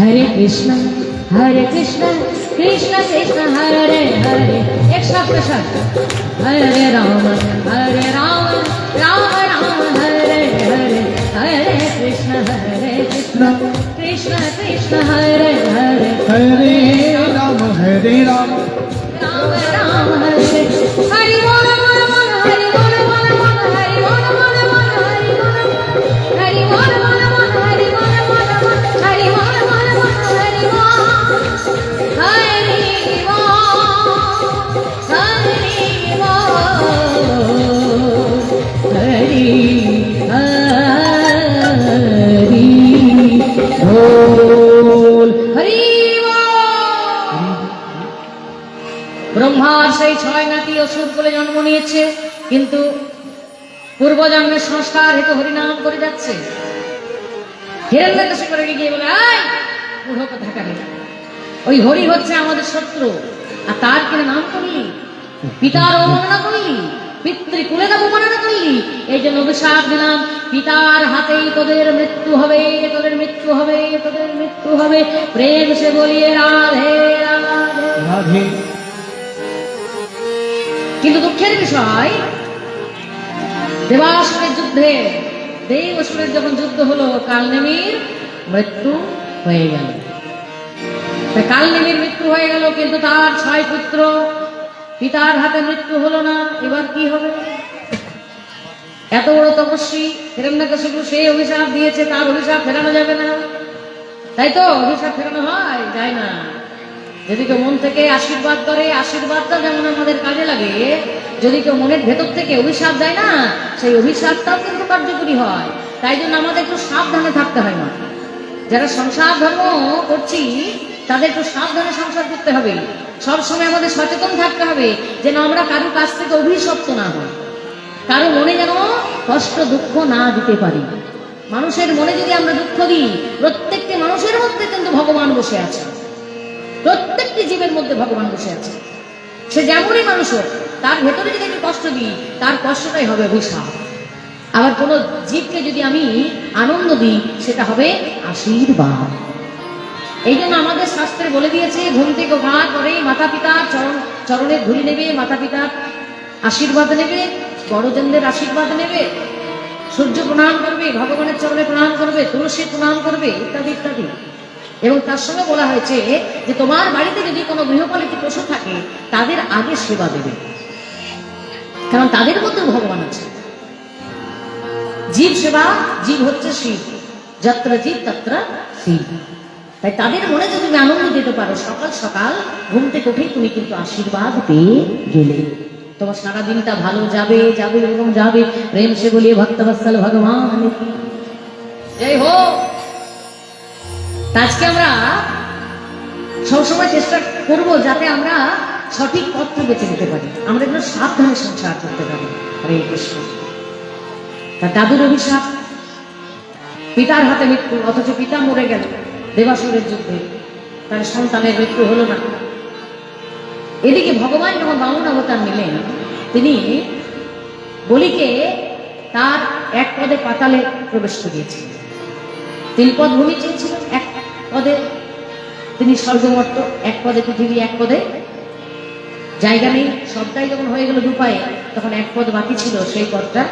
Hare Krishna, Hare Krishna, Krishna Krishna, Hare Hare, এক শ্বাস প্রশ্বাস হরে রাম হরে রাম রাম রাম হরে হরে হরে কৃষ্ণ হরে কৃষ্ণ কৃষ্ণ কৃষ্ণ হরে হরে হরে রাম হরে রাম রাম রাম হরে সেই ছয় নাতি অসুর বলে জন্ম নিয়েছে, কিন্তু পূর্বজন্মের সংস্কার হেতু হরিনাম করে যাচ্ছে। ওই হরি হচ্ছে আমাদের শত্রু, আর তার কিনা নাম করলি পিতার অবমাননা করলি পিতৃকুলের অবমাননা করলি এই জন্য অভিশাপ দিলাম, পিতার হাতেই তোদের মৃত্যু হবে, তোদের মৃত্যু হবে, তোদের মৃত্যু হবে। প্রেম সে বলিয়ে রাধে। রাধে। কিন্তু দুঃখের বিষয়, দেবাসুরের যুদ্ধে দেব অসুরের যখন যুদ্ধ হলো, কালনেমির মৃত্যু হয়ে গেল। কালনেমির মৃত্যু হয়ে গেল, কিন্তু তার ছয় পুত্র, পিতার হাতে মৃত্যু হলো না, এবার কি হবে? এত বড় তপস্বী হিরণ্যকশিপু, সে অভিশাপ দিয়েছে, তার অভিশাপ ফেরানো যাবে না। তাই তো অভিশাপ ফেরানো হয়, যায় না। যদি কেউ মন থেকে আশীর্বাদ করে, আশীর্বাদটা যেমন আমাদের কাজে লাগে, যদি কেউ মনের ভেতর থেকে অভিশাপ দেয় না, সেই অভিশাপটাও কিন্তু কার্যকরী হয়। তাই জন্য আমাদের একটু সাবধানে থাকতে হয় না যারা সংসার ধর্ম করছি, তাদের একটু সাবধানে সংসার করতে হবে। সবসময় আমাদের সচেতন থাকতে হবে যেন আমরা কারও কাছ থেকে অভিশপ্ত না হই। কারও মনে যেন কষ্ট, দুঃখ না দিতে পারি। মানুষের মনে যদি আমরা দুঃখ দিই, প্রত্যেকটি মানুষের মধ্যে কিন্তু ভগবান বসে আছে। প্রত্যেকটি জীবের মধ্যে ভগবান বসে আছে। সে যেমনই মানুষ হোক, তার ভেতরে যদি আমি কষ্ট দিই, তার কষ্টটাই হবে অভিশাপ। আবার কোনো জীবকে যদি আমি আনন্দ দিই, সেটা হবে আশীর্বাদ। এই জন্য আমাদের শাস্ত্রে বলে দিয়েছে, ঘুম থেকে ওঠা করে মাতা পিতার চরণ, চরণে ধুলি নেবে মাতা পিতার আশীর্বাদ নেবে, বড়জনদের আশীর্বাদ নেবে, সূর্য প্রণাম করবে, ভগবানের চরণে প্রণাম করবে, তুলসী প্রণাম করবে, ইত্যাদি ইত্যাদি। এবং তার সঙ্গে বলা হয়েছে যে তোমার বাড়িতে যদি কোনো গৃহপালিত পশু থাকে, তাদের আগে সেবা দেবে। কারণ তাদের মধ্যে ভগবান আছে। জীব সেবা, জীব হচ্ছে শিব। যত্র জীব, তত্র শিব। তাই তাদের মনে যদি তুমি আনন্দ দিতে পারো, সকাল সকাল ঘুম থেকে উঠেই তুমি কিন্তু আশীর্বাদ পেয়ে গেলে। তোমার সারা দিনটা ভালো যাবে যাবে এবং যাবে। প্রেম সে বলিয়ে ভক্তবৎসল ভগবান। জয় হোক। আজকে আমরা সবসময় চেষ্টা করব যাতে আমরা সঠিক পথটা বেছে নিতে পারি। আমরা যেন সাবধানে সংসার করতে পারি। হরে কৃষ্ণ। তার দাদুর অভিশাপ পিতার হাতে মৃত্যু, অথচ পিতা মরে গেল দেবাসুরের যুদ্ধে। তার সন্তানের মৃত্যু হলো না। এদিকে ভগবান যখন বামন অবতার নিলেন, তিনি বলিকে তার এক পদে পাতালে প্রবেশ করিয়েছিলেন। তিন পদ ভূমি চেয়েছিল এক পদে, তিনি স্বর্গমর্ত এক পদে, পৃথিবী এক পদে। জায়গা নেই, সবটাই যখন হয়ে গেল দুপায়ে তখন এক পদ বাকি ছিল সেই পদটা।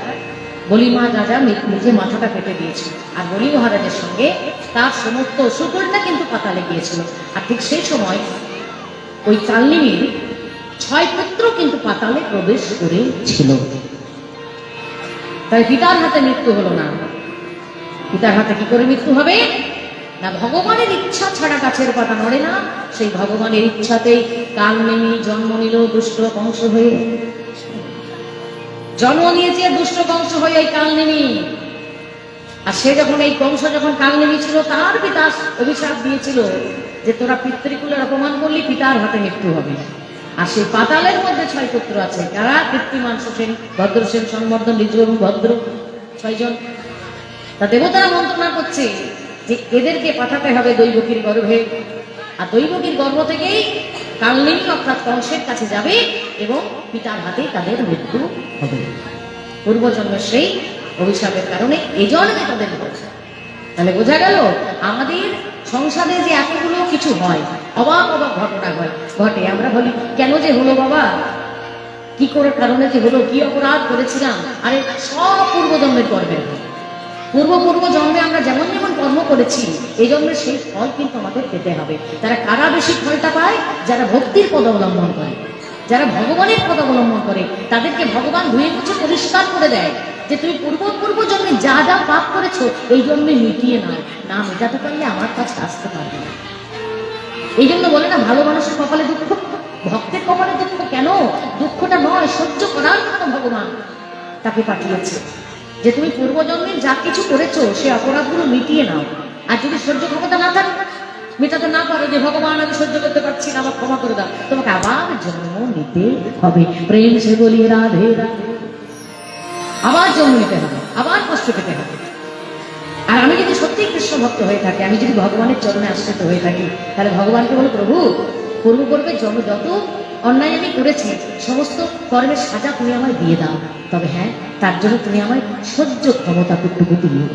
বলি মা রাজা নিজে মাথাটা কেটে দিয়েছিল। আর বলি মহারাজের সঙ্গে তার সমস্ত অসুরটা কিন্তু পাতালে গিয়েছিল আর ঠিক সেই সময় ওই কালনিমির ছয় পুত্র কিন্তু পাতালে প্রবেশ করেছিল। তাই পিতার হাতে মৃত্যু হলো না। পিতার হাতে কি করে মৃত্যু হবে? না, ভগবানের ইচ্ছা ছাড়া গাছের পাতা নড়ে না। সেই ভগবানের ইচ্ছাতেই কাল নেমি জন্ম নিল দুষ্ট কংস হয়ে। জন্ম নিয়েছে দুষ্ট কংস হয়ে এই কাল নেমি আর সে যখন এই কংস যখন কাল নেমি ছিল, তার পিতা অভিশাপ দিয়েছিল যে তোরা পিতৃকুলের অপমান করলি, পিতার হাতে মৃত্যু হবে। আর সেই পাতালের মধ্যে ছয় পুত্র আছে। কারা? কৃত্রিমান সেন ভদ্রসেন সংবর্ধন এবং ভদ্র ছয়জন। তা দেবতারা মন্ত্রণা করছে। যে এদেরকে পাঠাতে হবে দৈবকীর গর্ভে। আর দৈবকীর গর্ভ থেকেই কালনেমি অর্থাৎ কংসের কাছে যাবে এবং পিতার হাতেই তাদের মৃত্যু হবে। পূর্বজন্মের সেই অভিশাপের কারণে এই এজন্মে তাদের বলছে। তাহলে বোঝা গেল, আমাদের সংসারে যে এতগুলো কিছু হয়, অবাক অবাক ঘটনা হয়, ঘটে। আমরা বলি, কেন যে হলো বাবা? কি করে কারণে যে হলো, কি অপরাধ করেছিলাম? আরে, সব পূর্বজন্মের গর্বের। পূর্ব পূর্ব জন্মে আমরা যেমন যেমন কর্ম করেছি, এই জন্মের সেই ফল কিন্তু আমাদের পেতে হবে। তারা কারা বেশি ফলটা পায়, যারা ভক্তির পদ অবলম্বন করে, যারা ভগবানের পদ অবলম্বন করে, তাদেরকে ভগবান ধুয়ে মুছে পরিষ্কার করে দেয় যে তুমি পূর্ব পূর্ব জন্মে যা যা পাপ করেছ, এই জন্মে মিটিয়ে নাও। না, মেটাতে পারলে আমার কাছে আসতে পারবে না। এই জন্য বলে না, ভালো মানুষের কপালে দুঃখ। ভক্তের কপালে দুঃখ কেন? দুঃখটা নয়, সহ্য করার জন্য ভগবান তাকে পাঠিয়েছে। যে তুমি পূর্বজন্মে যা কিছু করেছ, সে অপরাধগুলো মিটিয়ে নাও। আর যদি সহ্য ক্ষমতা না থাকে, মেটাতে না পারো যে ভগবান, আমি সহ্য করতে পারছি না আমার ক্ষমা করে দাও। তোমাকে আবার জন্ম নিতে হবে। প্রেম সে বলি রাধে আবার জন্ম নিতে হবে, আবার কষ্ট পেতে হবে। আর আমি যদি সত্যি কৃষ্ণ ভক্ত হয়ে থাকি, আমি যদি ভগবানের চরণে আশ্রিত হয়ে থাকি, তাহলে ভগবানকে বলো, প্রভু, পূর্ব পূর্বে যত যত অন্যায় আমি করেছি, সমস্ত কর্মের সাজা তুমি আমায় দিয়ে দাও। তবে হ্যাঁ তার জন্য তুমি আমায় সহ্য ক্ষমতা টুকটুকু দিও।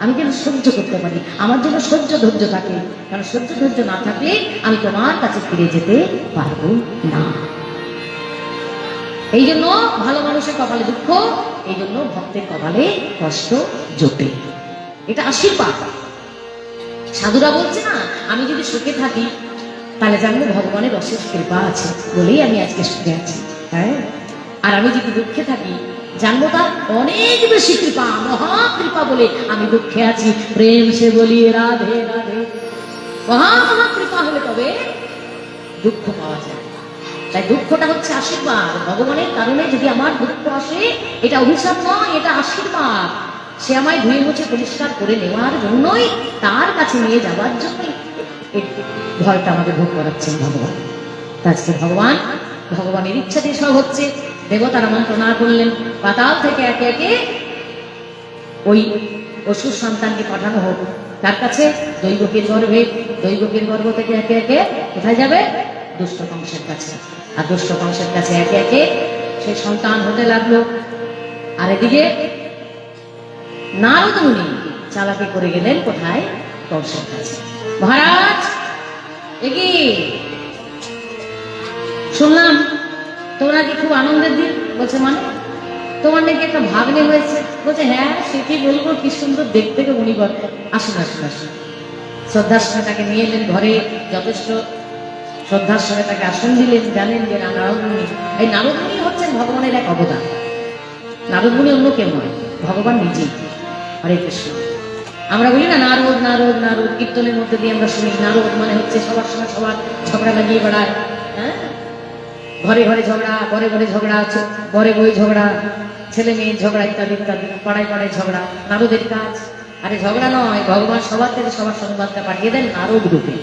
আমি যেন সহ্য করতে পারি? আমার জন্য সহ্য ধৈর্য থাকে। কারণ সহ্য ধৈর্য না থাকলে আমি তোমার কাছে ফিরে যেতে পারব না। এই জন্য ভালো মানুষের কপালে দুঃখ, এই জন্য ভক্তের কপালে কষ্ট জোটে। এটা আশীর্বাদ। সাধুরা বলছে না, আমি যদি সুখে থাকি তাহলে জানব ভগবানের অশেষ কৃপা আছে বলেই আমি আজকে সুখে আছি হ্যাঁ? আর আমি যদি দুঃখে থাকি, জানব তার অনেক বেশি কৃপা মহা কৃপা বলে আমি দুঃখে আছি। প্রেম সে বলি রাধে রাধে। মহা মহা কৃপা হলে তবে দুঃখ পাওয়া যায়। তাই দুঃখটা হচ্ছে আশীর্বাদ। ভগবানের কারণে যদি আমার দুঃখ আসে, এটা অভিশাপ নয়, এটা আশীর্বাদ। সে আমায় ধুয়ে মুছে পরিষ্কার করে নেওয়ার জন্যই তার কাছে নিয়ে যাওয়ার জন্যই ভয়টা আমাকে ভোগ করাচ্ছেন ভগবান। তা আজকে ভগবান, ভগবানের ইচ্ছাতে সব হচ্ছে। দেবতারা মন্ত্রণা করলেন। পাতাল থেকে একে একে ওই অসুর সন্তানকে পাঠানো হোক। তার কাছে দৈবকের গর্ভে, দৈবকের গর্ভ থেকে একে একে কোথায় যাবে? দুষ্ট কংসের কাছে। আর দুষ্ট কংসের কাছে একে একে সে সন্তান হতে লাগল। আর এদিকে নারদ মুনি চালাকি করে গেলেন কোথায়? কংসের কাছে। মহারাজ এগিয়ে শুনলাম, তোমরা কি খুব আনন্দের দিন? বলছে মানে? তোমার নাকি একটা ভাগ্নে হয়েছে। বলছে হ্যাঁ সে কি বলব? কি সুন্দর দেখতে গে উনি বল আসুন আসুন আসুন। শ্রদ্ধার সঙ্গে তাকে নিয়ে এলেন ঘরে। যথেষ্ট শ্রদ্ধার সঙ্গে তাকে আসন দিলেন, জানেন যে নারদমুনি এই নারদমুনি হচ্ছেন ভগবানের এক অবদান। নারদমুনি অন্য কেউ নয়, ভগবান নিজেই। হরে কৃষ্ণ। আমরা বলি না, নারদ নারদ নারদ, কীর্তনের মধ্যে দিয়ে আমরা শুনি। নারদ মানে হচ্ছে সবার সঙ্গে সবার ঝগড়া লাগিয়ে বেড়ায় হ্যাঁ? ঘরে ঘরে ঝগড়া ঘরে ঘরে ঝগড়া ঘরে বই ঝগড়া, ছেলে মেয়ের ঝগড়া ইত্যাদি ইত্যাদি, পাড়ায় পাড়ায় ঝগড়া। নারদের কাজ। আরে ঝগড়া নয়, ভগবান সবার থেকে সবার সংবাদটা পাঠিয়ে দেন নারদ রূপে।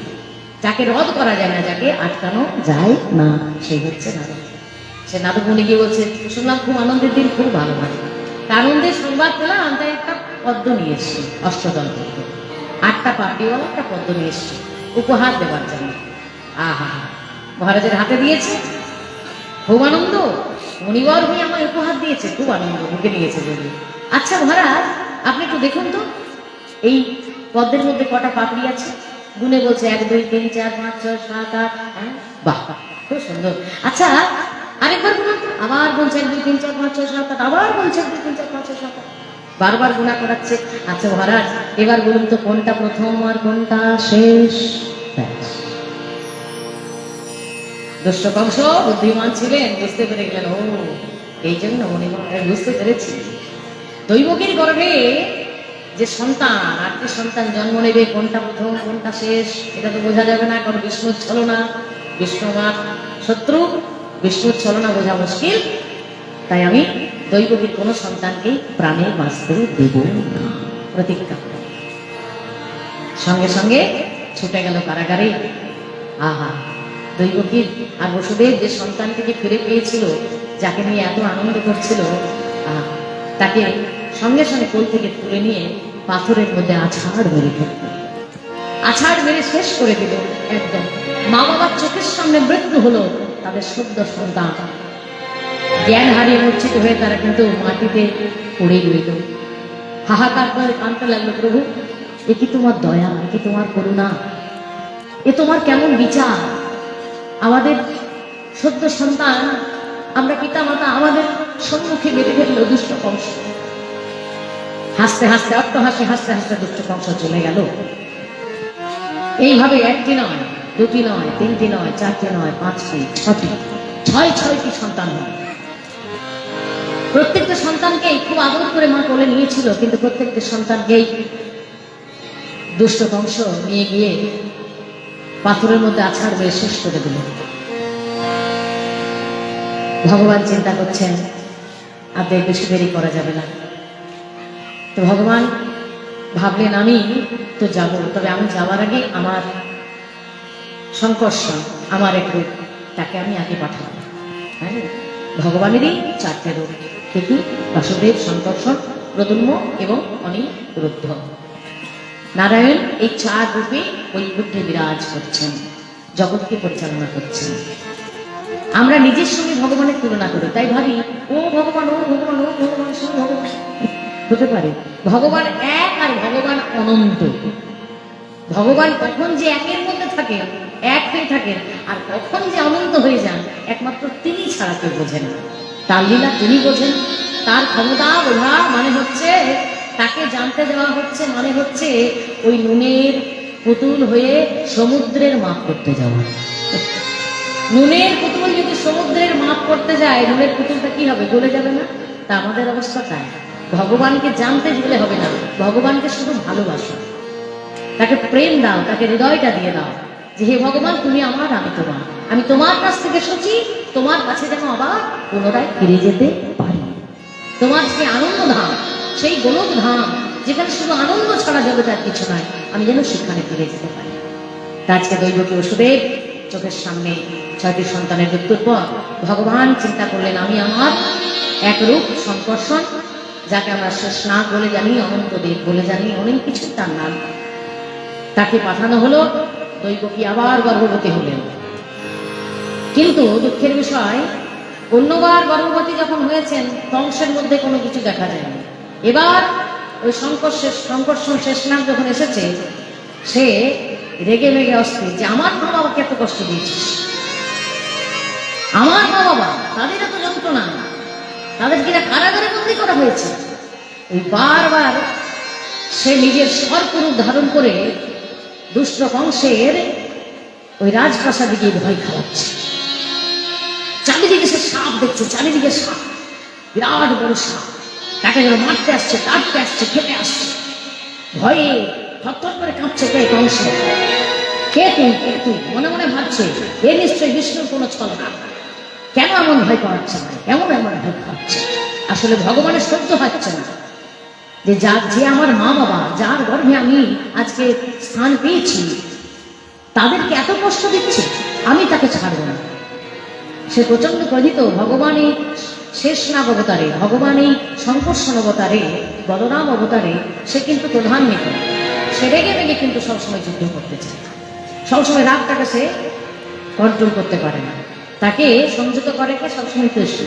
যাকে রদ করা যায় না, যাকে আটকানো যায় না সেই হচ্ছে নারদ। সে নারদ মনে গিয়ে বলছে, শুনলাম খুব আনন্দের দিন, খুব ভালো হয়। তা আনন্দের সংবাদ পেলাম, তাই একটা পদ্ম নিয়ে এসেছি পদ্ম। আটটা পাটিওয়ালা একটা পদ্ম নিয়ে এসেছি, উপহার দেওয়ার জন্য। আহা, মহারাজের হাতে দিয়েছে। খুব আনন্দ মণিবর ভূমি আমার উপহার দিয়েছে, খুব আনন্দ, বুকে নিয়েছে যদি আচ্ছা মহারাজ, আপনি একটু দেখুন তো। এই পদ্মের মধ্যে কটা পাপড়ি আছে? গুনে বলছে এক, দুই, তিন, চার, পাঁচ, ছয়, সাত, আট হ্যাঁ? বাহ, খুব সুন্দর। আচ্ছা আরেকবার তো। আবার বলছে এক, দুই, তিন, চার, পাঁচ, ছয়, সাত, আট, আবার বলছে এক, দুই, তিন, চার, পাঁচ, ছয়, সাত, আট। বারবার গুণা করাচ্ছে। আচ্ছা মহারাজ, এবার বলুন তো, কোনটা প্রথম আর কোনটা শেষ। দুষ্ট কংস, বুদ্ধিমান ছিলেন, বুঝতে পেরে গেলেন, ও, এই জন্য মনে বুঝতে পেরেছি। দৈবকীর গর্ভে যে সন্তান, আটটি সন্তান জন্ম নেবে, কোনটা প্রথম, কোনটা শেষ, এটা তো বোঝা যাবে না, কারণ বিষ্ণুর ছলনা। বিষ্ণু আমার শত্রু, বিষ্ণুর ছলনা বোঝা মুশকিল। তাই আমি দৈবকীর কোনো সন্তানকেই প্রাণে বাঁচতে দেব প্রতিজ্ঞা। সঙ্গে সঙ্গে ছুটে গেল কারাগারে। আহা, দৈবকীর আর বসুদেব যে সন্তানটিকে ফিরে পেয়েছিল, যাকে নিয়ে এত আনন্দ করছিল তাকে সঙ্গে সঙ্গে কোল থেকে তুলে নিয়ে পাথরের মধ্যে আছাড় মেরে ফেলল। আছাড় মেরে শেষ করে দিল একদম। মা বাবার চোখের সামনে মৃত্যু হলো তাদের সদ্য সন্তান। জ্ঞান হারিয়ে মূর্ছিত হয়ে তারা কিন্তু মাটিতে পড়ে রইল। হাহাকার করে কানতে লাগল, প্রভু, এ কি তোমার দয়া? এ কি তোমার করুণা? এ তোমার কেমন বিচার? আমাদের সদ্য সন্তান, আমরা পিতা মাতা আমাদের সম্মুখে মেরে ফেলল দুষ্ট কংস। হাসতে হাসতে অট্ট হাসে হাসতে হাসতে দুষ্ট কংস চলে গেল। এইভাবে একটি নয়, দুটি নয়, তিনটি নয়, চারটি নয়, পাঁচটি, ছটি, ছয়, ছয়টি সন্তান হয়। প্রত্যেকটা সন্তানকেই খুব আদর করে মা কোলে নিয়েছিল, কিন্তু প্রত্যেকটা সন্তানকেই দুষ্ট কংস নিয়ে গিয়ে পাথরের মধ্যে আছাড় মেরে শেষ করে দিল। ভগবান চিন্তা করছেন, আর দেখ বেশি দেরি করা যাবে না। তো ভগবান ভাবলেন, আমি তো যাব, তবে আমি যাওয়ার আগে আমার সংকর্ষণ, আমার এক তাকে আমি আগে পাঠাবো হ্যাঁ? ভগবানেরই চারটে রূপ। কে কি বাসুদেব সংকর্ষণ প্রদুম্ন এবং অনিরুদ্ধ। নারায়ণ এই চার রূপে বুদ্ধে বিরাজ করছেন, জগৎকে পরিচালনা করছেন। আমরা নিজের সঙ্গে ভগবানের তুলনা করি, তাই ভাবি, ও ভগবান ও ভগবান ও ভগবান সব ভগবান। হতে পারে, ভগবান এক আর ভগবান অনন্ত। ভগবান কখন যে একের মধ্যে থাকেন, এক হয়ে থাকেন, আর কখন যে অনন্ত হয়ে যান, একমাত্র তিনি ছাড়া কেউ বোঝেন না। তার লীলা তিনি বোঝেন। তার ক্ষমতা বোঝা মানে হচ্ছে, তাকে জানতে দেওয়া হচ্ছে মানে হচ্ছে ওই নুনের পুতুল হয়ে সমুদ্রের মাপ করতে যাওয়া। নুনের পুতুল যদি সমুদ্রের মাপ করতে যায়, নুনের পুতুলটা কি হবে? গলে যাবে না? তা আমাদের অবস্থা তাই। ভগবানকে জানতে গেলে হবে না। ভগবানকে শুধু ভালোবাসো। তাকে প্রেম দাও, তাকে হৃদয়টা দিয়ে দাও যে, হে ভগবান, তুমি আমার আমি তোমার আমি তোমার কাছ থেকে শুচি তোমার কাছে যেন আবার পুনরায় ফিরে যেতে পারি। তোমার সেই আনন্দ ধাম সেই গোলক ধাম যেখানে শুধু আনন্দ ছাড়া জগতে আর কিছু নয়, আমি যেন সেখানে ফিরে যেতে পারি। আজকে দৈবকী ওষুধের চোখের সামনে ছয়টি সন্তানের মৃত্যুর পর ভগবান চিন্তা করলেন, আমি আমার একরূপ সংকর্ষণ যাকে আমরা শেষ না বলে জানি, অনন্ত দেব বলে জানি, অনেক কিছু তার নাম। তাকে পাঠানো হলো দৈবকী আবার গর্ভবতী হলেন? কিন্তু দুঃখের বিষয়, অন্যবার গর্ভবতী যখন হয়েছেন কংসের মধ্যে কোনো কিছু দেখা যায়নি। এবার ওই সংকর্ষের সংকর্ষণ শেষ নাম যখন এসেছে, সে রেগে মেগে অস্থির যে, আমার মা বাবাকে এত কষ্ট দিয়েছিস? আমার মা বাবা? তাদের এত যন্ত্রণা? তাদের কিনা কারাগারে বন্দি করা হয়েছে? বারবার সে নিজের সর্পরূপ ধারণ করে দুষ্ট কংসের ওই রাজপ্রাসাদে গিয়ে ভয় খাওয়াচ্ছে। চারিদিকে সে সাপ দেখছে, চারিদিকে সাপ। বিরাট বড় সাপ। তাকে যেন মারতে আসছে, কাটতে আসছে, খেতে আসছে। ভয়ে থরথর করে কাঁপছে কে? কংস কে তুই? কে তুই? মনে মনে ভাবছে, এ নিশ্চয়ই বিষ্ণুর কোনো ছলনা কেন এমন ভয় পাচ্ছে? না কেমন এমন ভয় পাচ্ছে? আসলে ভগবানের সহ্য হচ্ছে না। যে যার, যে আমার মা বাবা, যার গর্ভে আমি আজকে স্থান পেয়েছি, তাদেরকে এত কষ্ট দিচ্ছে, আমি তাকে ছাড়ব না। সে প্রচণ্ড ক্রোধিত, ভগবান এই শেষ নাগ অবতারে, ভগবান এই সংকর্ষণ অবতারে, বলরাম অবতারে, সে কিন্তু প্রধান নেতা। সে রেগে রেগে কিন্তু সবসময় যুদ্ধ করতে চায়। সবসময় রাগটাকে সে কন্ট্রোল করতে পারে না। তাকে সংযত করে কে সবসময় কৃষ্ণ।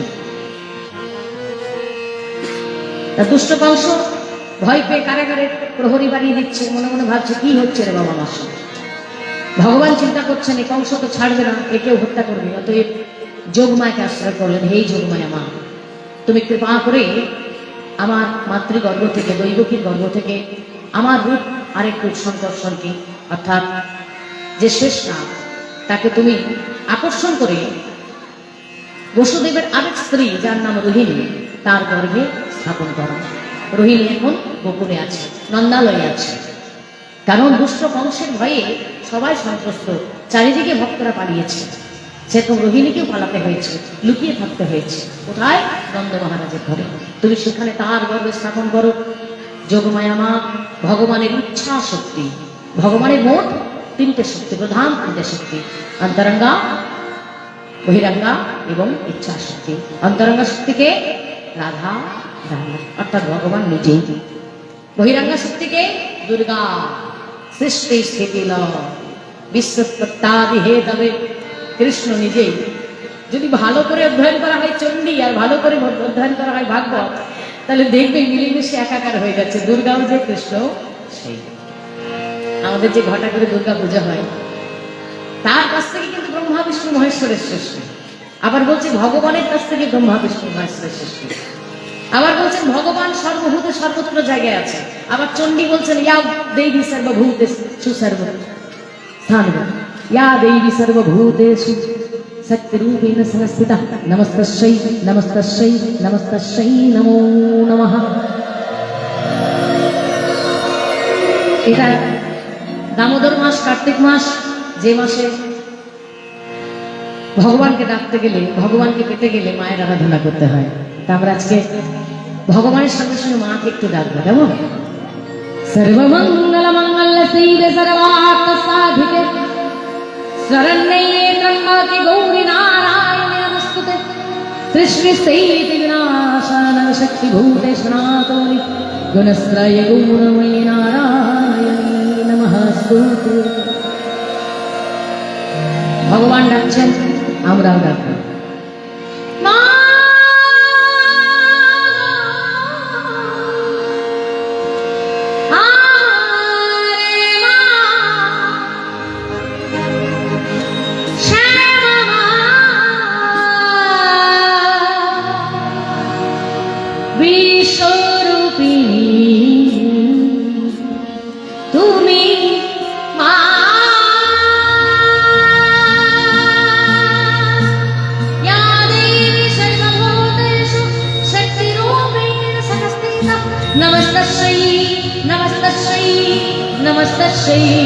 তা দুষ্ট কংস ভয় পেয়ে কারাগারে প্রহরী বানিয়ে দিচ্ছে, মনে মনে ভাবছে, কি হচ্ছে রে বাবা সঙ্গে? ভগবান চিন্তা করছেন, এই কংস তো ছাড়বে না, একেও হত্যা করবে, অতএব যোগমায়াকে আশ্রয় করলেন? হেই যোগমায়া মা তুমি কৃপা করে আমার মাতৃগর্ভ থেকে, দৈবকীর গর্ভ থেকে আমার রূপ আরেক রূপ সন্তর্ষণকে অর্থাৎ যে শেষ নাম, তাকে তুমি আকর্ষণ করে বসুদেবের আরেক স্ত্রী, যার নাম রোহিণী, তার গর্ভে স্থাপন করো। রোহিণী এখন গোপনে আছে, নন্দালয়ে আছে। কারণ দুষ্ট কংসের ভয়ে সবাই সন্ত্রস্ত, চারিদিকে ভক্তরা পালিয়েছে। সেরকম রোহিণীকেও পালাতে হয়েছে, লুকিয়ে থাকতে হয়েছে, কোথায়? নন্দ মহারাজের ঘরে। তুমি সেখানে তার গর্বে স্থাপন করো। যোগমায়া মা, ভগবানের ইচ্ছা শক্তি। ভগবানের মোট তিনটে শক্তি, প্রধান তিনটে শক্তি। অন্তরঙ্গা, বহিরঙ্গা এবং ইচ্ছা শক্তি। অন্তরঙ্গা শক্তিকে রাধা অর্থাৎ ভগবান নিজেই। বহিরঙ্গা শক্তিকে দুর্গা, সৃষ্টি স্থিতি বিশ্বত্তাদি হে তবে কৃষ্ণ নিজেই। যদি ভালো করে অধ্যয়ন করা হয় চণ্ডী, আর ভালো করে অধ্যয়ন করা হয় ভাগবত, তাহলে দেখবে মিলেমিশে একাকার হয়ে যাচ্ছে। দুর্গাও যে কৃষ্ণ, সেই। আমাদের যে ঘটা করে দুর্গা পূজা হয়, তার কাছ থেকে কিন্তু ব্রহ্মা, বিষ্ণু, মহেশ্বরের সৃষ্টি। আবার বলছে ভগবানের কাছ থেকে ব্রহ্মা, বিষ্ণু, মহেশ্বরের সৃষ্টি। আবার বলছেন ভগবান সর্বভূতে, সর্বত্র জায়গায় আছে। আবার চণ্ডী বলছেন ইয়া দেবী সর্বভূতে সুসর্ব স্থান ইয়া দেবী সর্বভূতেষু শক্তিরূপেণ সংস্থিতা নমস্তস্যৈ নমস্তস্যৈ নমস্তস্যৈ নমো নমঃ এটা দামোদর মাস কার্তিক মাস যে মাসে ভগবানকে ডাকতে গেলে, ভগবানকে পেতে গেলে মায়ের আরাধনা করতে হয়। তা আমরা আজকে ভগবানের সঙ্গে সঙ্গে মাকে একটু ডাকবো, কেমন? সর্বমঙ্গল মঙ্গল সর্বার্থ সাধিকে শরণ্যে ত্রম্বকে গৌরী নারায়ণে নমস্তুতে সৃষ্টি স্থিতি বিনাশান শক্তি ভূতে সনাতনি গুণশ্রয় গুণময়ী নারায়ণী নমঃ স্তুতে ভগবান ডাকছেন আমরাও ডাকবো সেই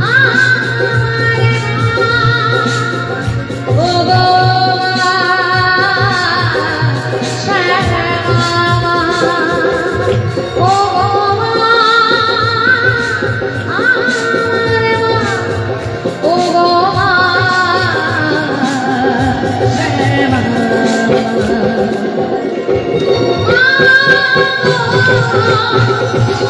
ও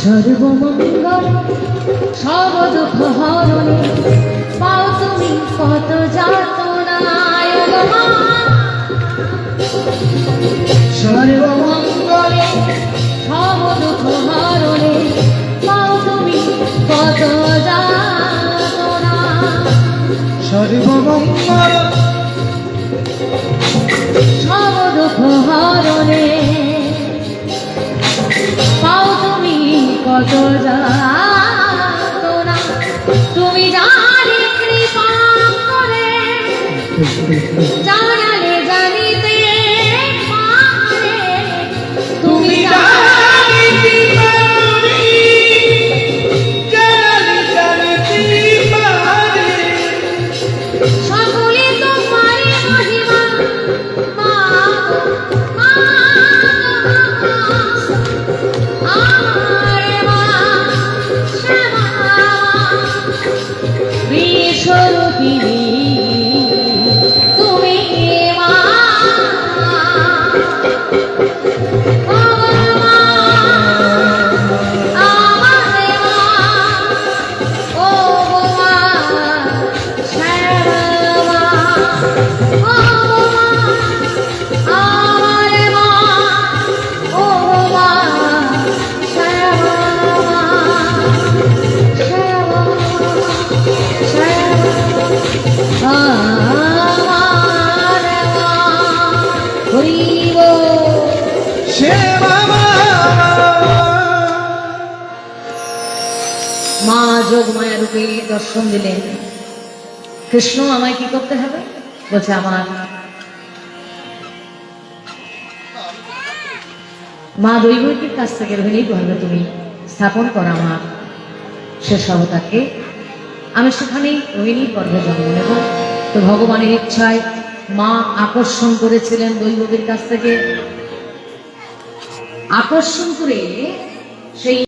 সর্বমঙ্গল সব দুঃখ হরণে পাও তুমি কত যাতনায় সর্বমঙ্গলে সব দুঃখ হরণে পাও তুমি কত যাতনা সর্বমঙ্গল কত যাতনা রূপে দর্শন দিলেন কৃষ্ণ, আমায় কি করতে হবে? বলছে, আমার মা দৈবকীর কাছ থেকে রোহিণী গর্ভে তুমি স্থাপন করা আমার শেষ অবতারকে। আমি সেখানেই রোহিণীর গর্ভে জন্ম নেব। তো ভগবানের ইচ্ছায় মা আকর্ষণ করেছিলেন দৈবকীর কাছ থেকে। আকর্ষণ করে সেই